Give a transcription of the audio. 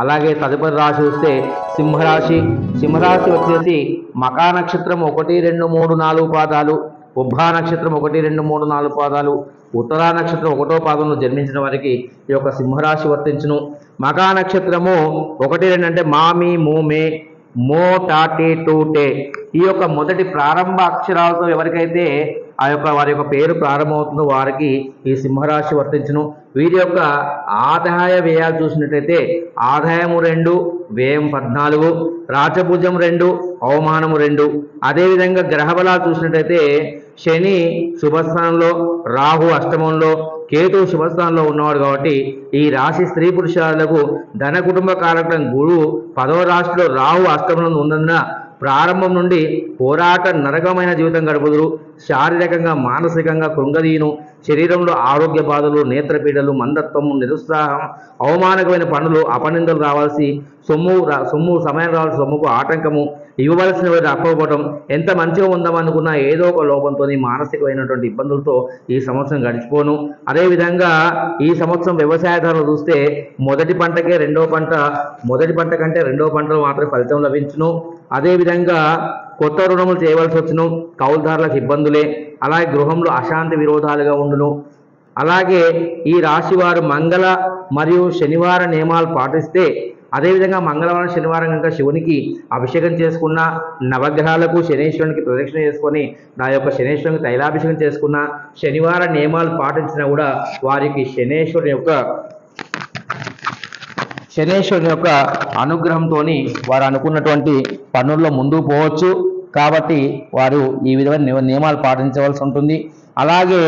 అలాగే తదుపరి రాశి వస్తే సింహరాశి. సింహరాశి వచ్చేసి మకా నక్షత్రం ఒకటి రెండు మూడు నాలుగు పాదాలు ఉభా నక్షత్రం ఒకటి రెండు మూడు నాలుగు పాదాలు ఉత్తరా నక్షత్రం ఒకటో పాదంలో జన్మించిన వారికి ఈ యొక్క సింహరాశి వర్తించును. మకా నక్షత్రము ఒకటి రెండు అంటే మామి మూమే మో టాటే టూటే ఈ యొక్క మొదటి ప్రారంభ అక్షరాలతో ఎవరికైతే ఆ యొక్క వారి యొక్క పేరు ప్రారంభమవుతుందో వారికి ఈ సింహరాశి వర్తించును. వీరి యొక్క ఆదాయ వ్యయాలు చూసినట్లయితే ఆదాయము రెండు వ్యయం పద్నాలుగు రాజభుజం రెండు అవమానము రెండు. అదేవిధంగా గ్రహబలాలు చూసినట్లయితే శని శుభస్థానంలో రాహు అష్టమంలో కేతు శుభస్థానంలో ఉన్నవాడు కాబట్టి ఈ రాశి స్త్రీ పురుషాలకు ధన కుటుంబ కారకం గురువు పదవ రాశిలో రాహు అష్టమంలో ఉన్నందున ప్రారంభం నుండి పోరాట నరకమైన జీవితం గడుపుదురు. శారీరకంగా మానసికంగా కృంగదీను శరీరంలో ఆరోగ్య బాధలు నేత్రపీడలు మందత్వం నిరుత్సాహం అవమానకమైన పనులు అపనిందలు రావాల్సి సొమ్ము రా- సొమ్ము సమయం రావాల్సిన సొమ్ముకు ఆటంకము ఇవ్వవలసిన రాకపోవడం ఎంత మంచిగా ఉందామనుకున్నా ఏదో ఒక లోపంతో మానసికమైనటువంటి ఇబ్బందులతో ఈ సంవత్సరం గడిచిపోను. అదేవిధంగా ఈ సంవత్సరం వ్యవసాయదారులు చూస్తే మొదటి పంటకే రెండో పంట మొదటి పంట కంటే రెండో పంటలు మాత్రమే ఫలితం లభించును. అదేవిధంగా కొత్త రుణములు చేయవలసి వచ్చును కౌలుదారులకు ఇబ్బందులే. అలాగే గృహంలో అశాంతి విరోధాలుగా ఉండును. అలాగే ఈ రాశి వారు మంగళ మరియు శనివార నియమాలు పాటిస్తే అదేవిధంగా మంగళవారం శనివారం కనుక శివునికి అభిషేకం చేసుకున్న నవగ్రహాలకు శనీశ్వరునికి ప్రదక్షిణ చేసుకొని నా యొక్క శనీశ్వరునికి తైలాభిషేకం చేసుకున్న శనివార నియమాలు పాటించినా కూడా వారికి శనేశ్వరుని యొక్క శనేశ్వరుని యొక్క అనుగ్రహంతో వారు అనుకున్నటువంటి పనుల్లో ముందుకు పోవచ్చు. కాబట్టి వారు ఈ విధమైన నియమాలు పాటించవలసి ఉంటుంది. అలాగే